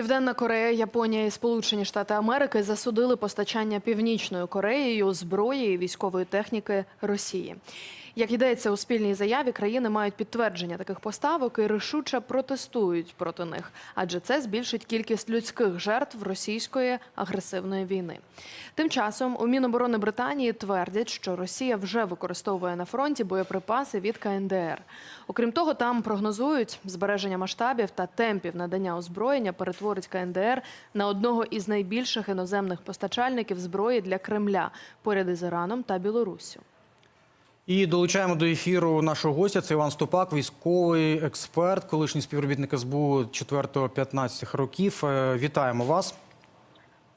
Південна Корея, Японія і Сполучені Штати Америки засудили постачання північною Кореєю зброї і військової техніки Росії. Як йдеться у спільній заяві, країни мають підтвердження таких поставок і рішуче протестують проти них, адже це збільшить кількість людських жертв російської агресивної війни. Тим часом у Міноборони Британії твердять, що Росія вже використовує на фронті боєприпаси від КНДР. Окрім того, там прогнозують збереження масштабів та темпів надання озброєння перетворить КНДР на одного із найбільших іноземних постачальників зброї для Кремля поряд із Іраном та Білоруссю. І долучаємо до ефіру нашого гостя. Це Іван Ступак, військовий експерт, колишній співробітник СБУ 4-15 років. Е, Вітаємо вас.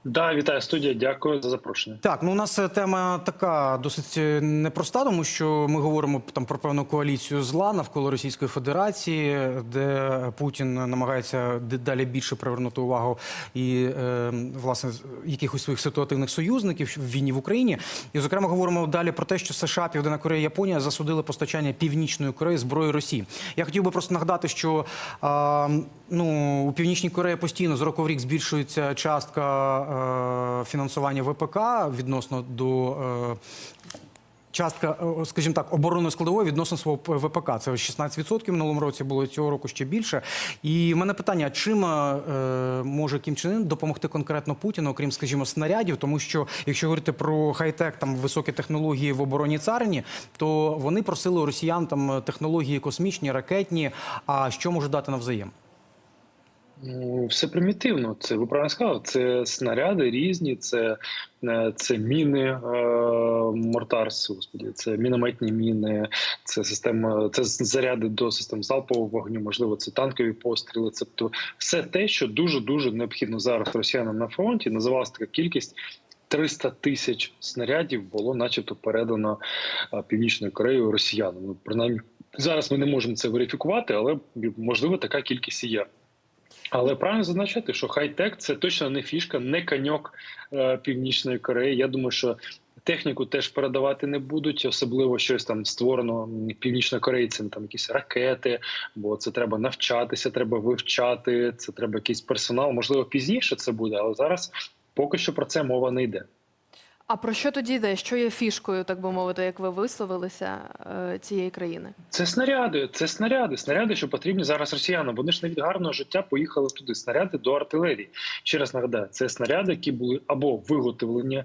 Да, вітаю студія. Дякую за запрошення. Так, ну у нас е, тема така досить е, непроста, тому що ми говоримо там про певну коаліцію зла навколо Російської Федерації, де Путін намагається дедалі більше привернути увагу і е, власне якихось своїх ситуативних союзників в війні в Україні. І зокрема говоримо далі про те, що США, Південна Корея, Японія засудили постачання північної Кореї зброї Росії. Я хотів би просто нагадати, що а, ну у північній Кореї постійно з року в рік збільшується частка е, фінансування ВПК відносно до. Е, Частка, е, скажімо так, оборонної складової відносно свого ВПК. Це 16% в минулому році було цього року ще більше. І в мене питання: чим е, може Кім Чен Ін допомогти конкретно Путіну, окрім, скажімо, снарядів? Тому що якщо говорити про хай-тек, там високі технології в обороні царині, то вони просили у росіян там технології космічні, ракетні. А що може дати навзаєм? Все примітивно. Це ви правильно сказали. Це снаряди різні, це, е, це міни е, Мортарс, господі, це мінометні міни, це система, це заряди до систем залпового вогню, можливо, це танкові постріли. Тобто все те, що дуже дуже необхідно зараз росіянам на фронті. Називалася така кількість. 300 тисяч снарядів було, начебто, передано е, північною Кореєю росіянам. Ну, принаймні, зараз ми не можемо це верифікувати, але можливо така кількість і є. Але правильно зазначати, що хай-тек це точно не фішка, не каньок е, Північної Кореї. Я думаю, що техніку теж передавати не будуть, особливо щось там створено північнокорейцями, там якісь ракети, бо це треба навчатися, треба вивчати, це треба якийсь персонал. Можливо, пізніше це буде, але зараз поки що про це мова не йде. А про що тоді йде? Що є фішкою, так би мовити, як ви висловилися е, цієї країни? Це снаряди, це снаряди, снаряди, що потрібні зараз росіянам. Вони ж не від гарного життя поїхали туди. Снаряди до артилерії. Ще раз нагадаю, це снаряди, які були або виготовлені е,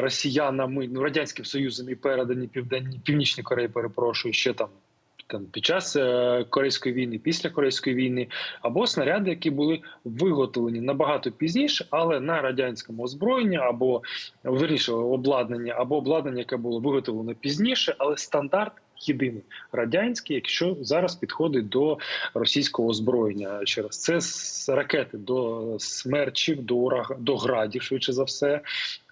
росіянами, ну радянським союзом і передані південній північній Кореї. Перепрошую, ще там. Там під час е, корейської війни, після корейської війни, або снаряди, які були виготовлені набагато пізніше, але на радянському озброєнні, або вірніше обладнання, або обладнання, яке було виготовлено пізніше, але стандарт єдиний радянський, якщо зараз підходить до російського озброєння. Ще раз це ракети до смерчів, до ураг- до градів, швидше за все.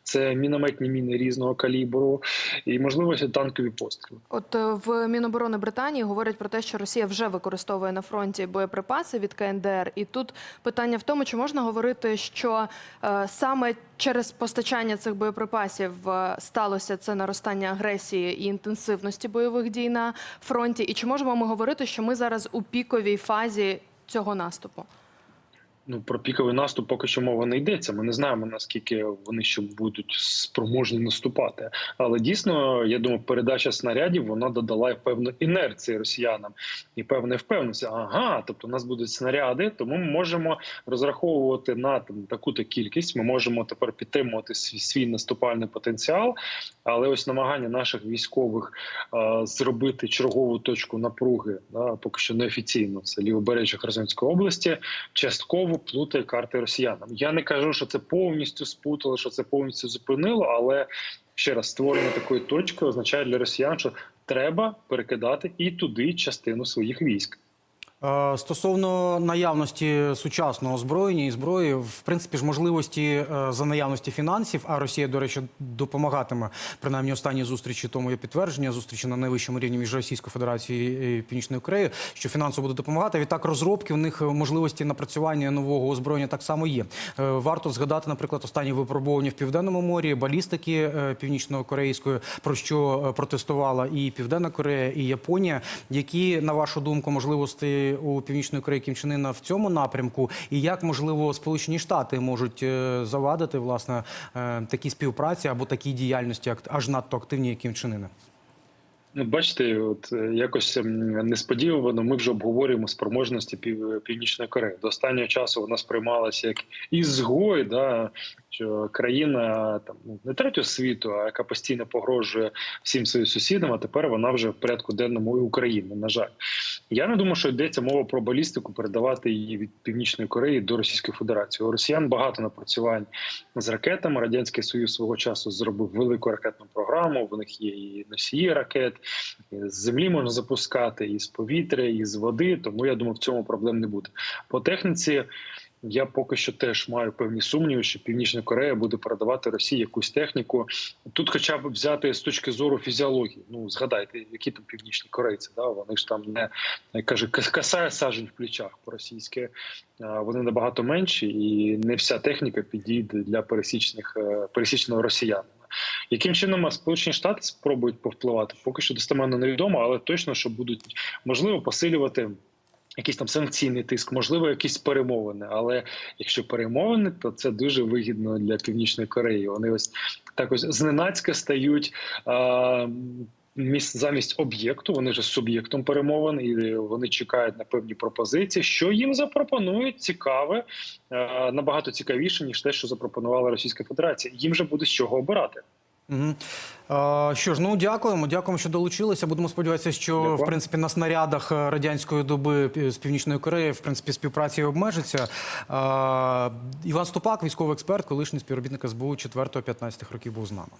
Це мінометні міни різного калібру і можливо танкові постріли. От е, в Міноборони Британії говорять про те, що Росія вже використовує на фронті боєприпаси від КНДР. І тут питання в тому, чи можна говорити, що е, саме через постачання цих боєприпасів е, сталося це наростання агресії і інтенсивності бойових дій на фронті. І чи можемо ми говорити, що ми зараз у піковій фазі цього наступу? Ну про піковий наступ поки що мова не йдеться. Ми не знаємо наскільки вони ще будуть спроможні наступати. Але дійсно, я думаю, передача снарядів вона додала певну інерції росіянам і певне впевненості. Ага, тобто у нас будуть снаряди, тому ми можемо розраховувати на там таку-то кількість. Ми можемо тепер підтримувати свій, свій наступальний потенціал. Але ось намагання наших військових е, зробити чергову точку напруги, да, поки що неофіційно, це лівобережжя Херсонської області, частково плутає карти росіянам. Я не кажу, що це повністю спутало, що це повністю зупинило, але ще раз створення такої точки означає для росіян, що треба перекидати і туди частину своїх військ. Е, Стосовно наявності сучасного озброєння і зброї, в принципі ж можливості е, за наявності фінансів, а Росія, до речі, допомагатиме принаймні останні зустрічі. Тому є підтвердження зустрічі на найвищому рівні між Російською Федерацією і Північною Кореєю, що фінансово буде допомагати. Відтак розробки в них можливості напрацювання нового озброєння так само є. Е, Варто згадати, наприклад, останні випробування в південному морі, балістики е, північно-корейської, про що е, протестувала і Південна Корея, і Японія. Які на вашу думку можливості у північної Кореї Кім Чен Ына в цьому напрямку, і як можливо Сполучені Штати можуть е, завадити власне такі співпраці або такій діяльності, аж надто активні як Кім Чен Ына? Ну, бачите, от е, якось ем, несподівано ми вже обговорюємо спроможності Пів- Північної Кореї. До останнього часу вона сприймалася як ізгой, да, що країна там ну, не третього світу, а яка постійно погрожує всім своїм сусідам. А тепер вона вже в порядку денному і України. На жаль, я не думаю, що йдеться мова про балістику, передавати її від Північної Кореї до Російської Федерації. У Росіян багато напрацювань з ракетами. Радянський Союз свого часу зробив велику ракетну програму. В них є і носії ракет, з землі можна запускати, і з повітря, і з води. Тому я думаю, в цьому проблем не буде. По техніці. Я поки що теж маю певні сумніви, що Північна Корея буде передавати Росії якусь техніку. Тут, хоча б взяти з точки зору фізіології. Ну згадайте, які там північні корейці, да вони ж там не каже, касає сажень в плечах по російськи. Вони набагато менші, і не вся техніка підійде для пересічних е, пересічного росіянина. Яким чином Сполучені Штати спробують повпливати? Поки що достеменно невідомо, але точно, що будуть можливо посилювати. Якийсь там санкційний тиск, можливо, якісь перемовини. Але якщо перемовини, то це дуже вигідно для північної Кореї. Вони ось так ось зненацька стають а, замість об'єкту. Вони вже суб'єктом перемовин, і вони чекають на певні пропозиції. Що їм запропонують цікаве, а, набагато цікавіше ніж те, що запропонувала Російська Федерація. Їм же буде з чого обирати. Угу. Що ж, ну дякуємо. Дякуємо, що долучилися. Будемо сподіватися, що Дякую. в принципі на снарядах е, радянської доби з північної Кореї в принципі співпраця і обмежиться. Іван Ступак, військовий експерт, колишній співробітник СБУ 4-15 років був з нами.